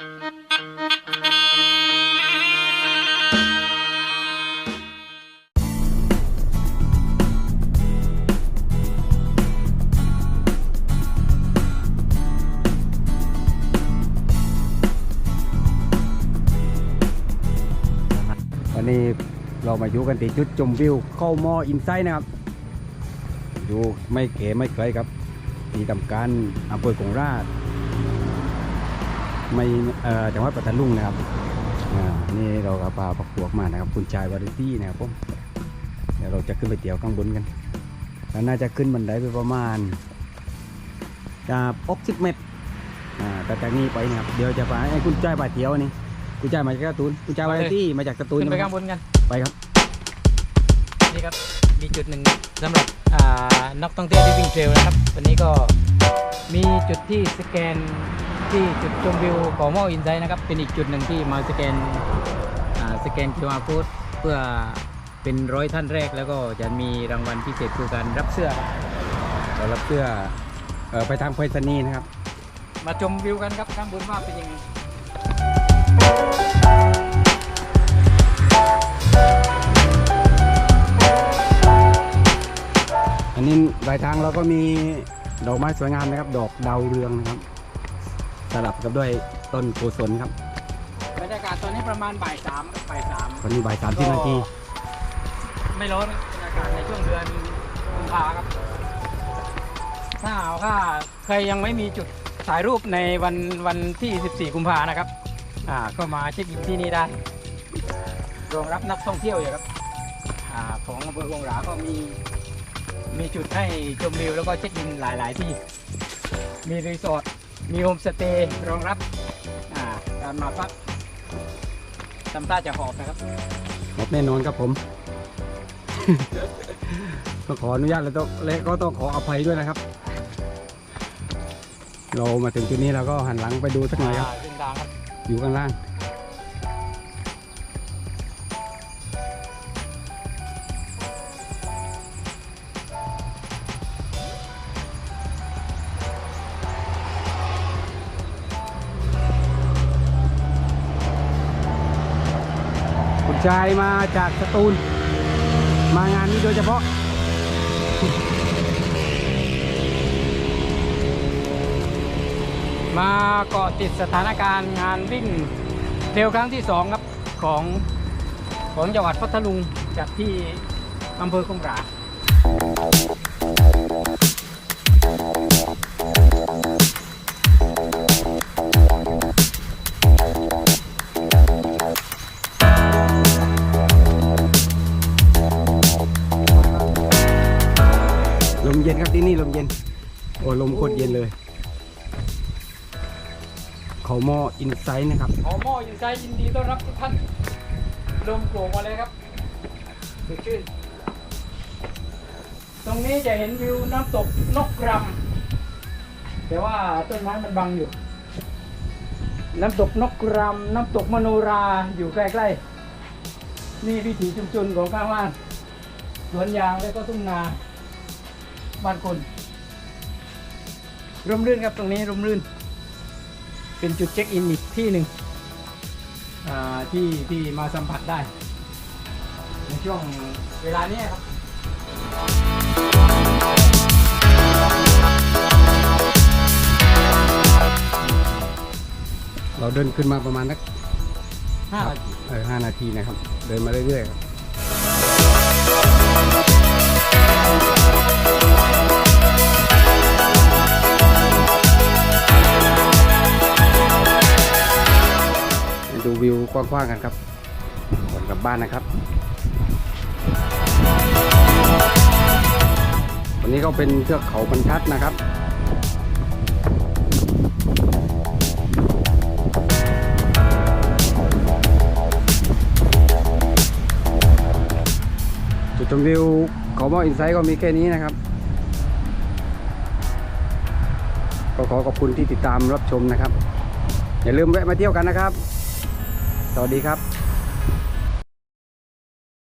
วันนี้เรามาอยู่กันที่จุดชมวิวเข้ามออินไซด์นะครับ อยู่ไม่เก๋ไม่ไกลครับ ที่ทำการอำเภอกงราช ไม่เอ่อจังหวัดปัตตานีนะครับอ่านี่เราก็พาพักพวกมานะครับคุณชายวาริตี้นะครับผมเดี๋ยวเราจะขึ้นไปเที่ยวข้างบนกันแล้วน่าจะขึ้นบันไดไปประมาณจะ60เมตรอ่าแต่จากนี้ไปนะครับเดี๋ยวจะพาให้คุณชายไปเที่ยวนี่คุณชายมาจากการ์ตูนคุณชายวาริตี้มาจากการ์ตูนขึ้นไปนะคข้ารับงบนกันไปครับนี่ครับมีจุดหนึ่งสำหรับอ่านักท่องเที่ยวที่วิ่งเทรลนะครับวันนี้ก็มีจุดที่สแกน ที่จุดชมวิวของมออินไซด์นะครับ เป็นอีกจุดหนึ่งที่มาสแกนอ่าสแกน QR code เพื่อเป็นร้อยท่านแรกแล้วก็จะมีรางวัลพิเศษคือการรับเสื้อครับเรารับเสื้อเอ่อไปทางไปรษณีย์นะครับ มาชมวิวกันครับข้างบนว่าเป็นยังไงอันนี้รายทางเราก็มีดอกไม้สวยงามนะครับ ดอกดาวเรืองนะครับ สลับกับด้วยต้นโกศลครับบรรยากาศตอนนี้ประมาณบ่ายสามบ่ายสามวันนี้บ่ายสามสิบนาทีไม่ร้อนบรรยากาศในช่วงเดือนกุมภาครับ ถ้าหากว่าใครยังไม่มีจุดถ่ายรูปในวันวันที่ 14 กุมภานะครับ อ่าก็มาเช็คอินที่นี่ได้รองรับนักท่องเที่ยวอยู่ครับอ่าของอำเภอวงหราก็มีมีจุดให้ชมวิวแล้วก็เช็คอินหลาย ๆ ที่ มีรีสอร์ท มีโฮมสเตย์รองรับอ่าการมาพักทำท่าจะหอบนะครับหมดแน่นอนครับผม ก็ขออนุญาตแล้วต้องและก็ต้องขออภัยด้วยนะครับ เรามาถึงจุดนี้เราก็หันหลังไปดูสักหน่อยครับอ่าเส้นทางครับอยู่ข้างล่าง ชายมาจากสตูล มางานนี้โดยเฉพาะ มาเกาะติดสถานการณ์งานวิ่งเทรลครั้งที่สองครับของของจังหวัดพัทลุงจากที่อำเภอคงหรา ย็นครับที่นี่ลมเย็น โอ้ลมโคตรเย็นเลย เขาหม้ออินไซด์นะครับขอมอยินใจยินดีต้อนรับทุกท่านลมโกร่งมาเลยครับสดชื่นตรงนี้จะเห็นวิวน้ำตกนกกรำแต่ว่าต้นไม้มันบังอยู่ น้ำตกนกกรำน้ำตกมโนราอยู่ใกล้ๆ นี่วิถีชุมชนของข้างล่างสวนยางแล้วก็ทุ่งนา บ้านคนร่มรื่นครับตรงนี้ร่มรื่น เป็นจุดเช็คอินอีกที่หนึ่งอ่าที่ที่มาสัมผัสได้ ในช่วงเวลาเนี้ยครับเราเดินขึ้นมาประมาณสักห้านาทีเออห้านาทีนะครับ เดินมาเรื่อยๆครับ ดูวิวกว้างๆกันครับก่อนกลับบ้านนะครับ วันนี้ก็เป็นเทือกเขาบรรทัดนะครับจุดชมวิวเขามออินไซต์ก็มีแค่นี้นะครับก็ขอขอบคุณที่ติดตามรับชมนะครับ อย่าลืมแวะมาเที่ยวกันนะครับ สวัสดีครับ